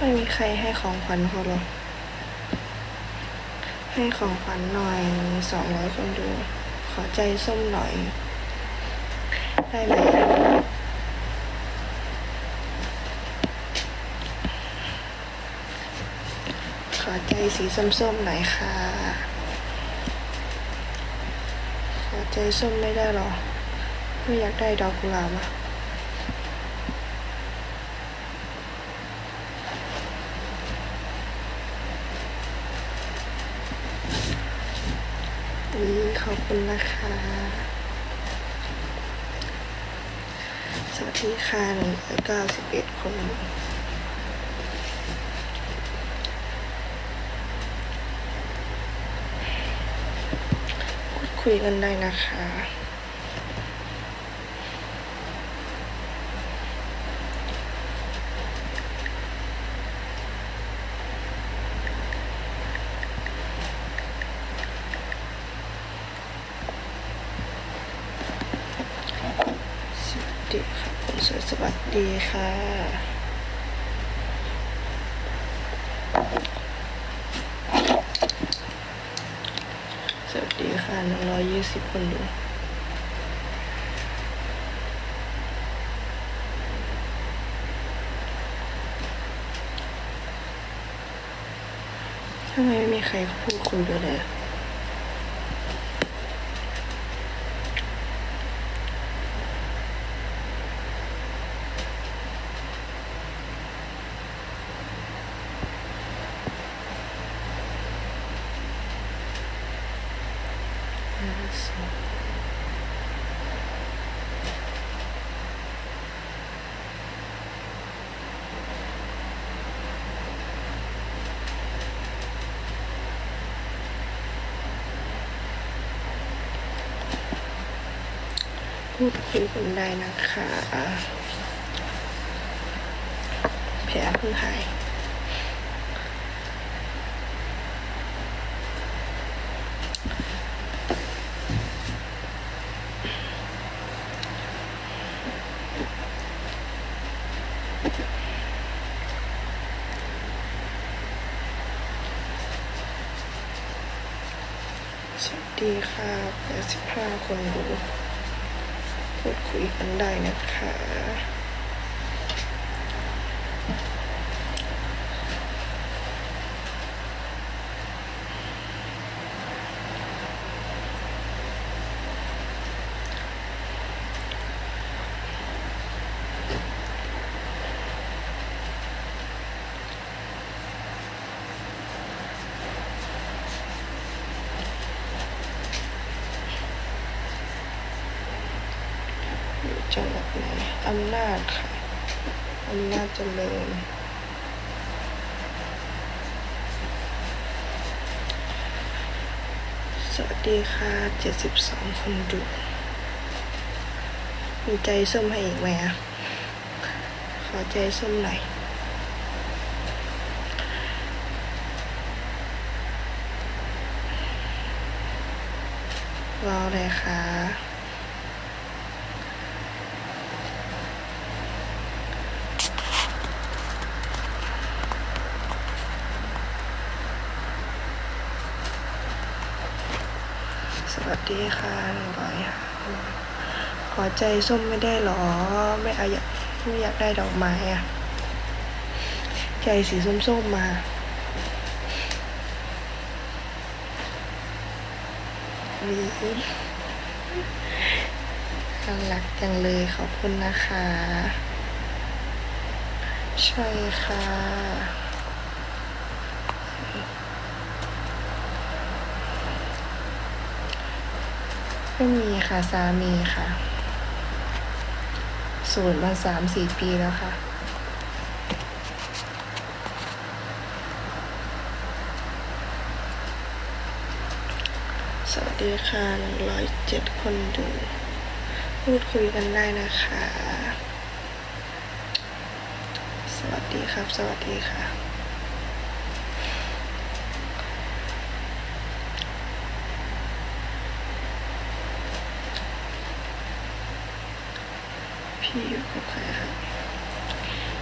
ไม่มีใครให้ของขวัญเขาหรอกให้ของขวัญหน่อยสองร้อยคนดู ขอใจส้มหน่อย ได้ไหมขอใจสีส้มๆหน่อยค่ะ ขอใจส้มไม่ได้หรอ ไม่อยากได้ดอกกุหลาบอะ อืมขอบคุณนะคะ สวัสดีค่ะหนึ่งร้อยเก้าสิบเอ็ดคนพูดคุยกันได้นะคะ สวัส ดีค่ะคุณสวยสวัสดีค่ะสวัสดีค่ะหนึ่งร้อยยี่สิบคนดูทำไมไม่มีใครพูดคุยด้วยเลย พูดคุยกันได้นะคะ แผลเพิ่งหาย สวัสดีค่ะ85คนดูพูดคุยกันได้นะคะ จังหวัดไหนอำนาจค่ะอำนาจเจริญสวัสดีค่ะเจ็ดสิบสองคนดูมีใจส้มให้อีกไหมอะขอใจส้มหน่อยรอเลยค่ะ ส วัสดีค่ะหนึ่งร้อยขอใจส้มไม่ได้หรอ ไม่เอาอยากไม่อยากได้ดอกไม้อะใจสีส้มๆมาวีน่ารักจังเลยขอบคุณนะคะ ใช่ค่ะ ไม่มีค่ะสามีค่ะสูตรมาสามสี่ปีแล้วค่ะ สวัสดีค่ะหนึ่งร้อยเจ็ดคนดู พูดคุยกันได้นะคะ สวัสดีครับ สวัสดีค่ะ พี่อยู่กับใครครับ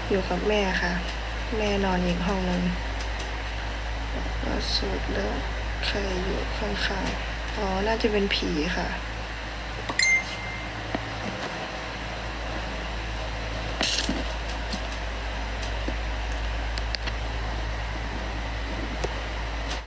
อยู่กับแม่ค่ะ แม่นอนอีกห้องหนึ่งล่าสุดแล้วใครอยู่ข้างๆอ๋อ น่าจะเป็นผีค่ะ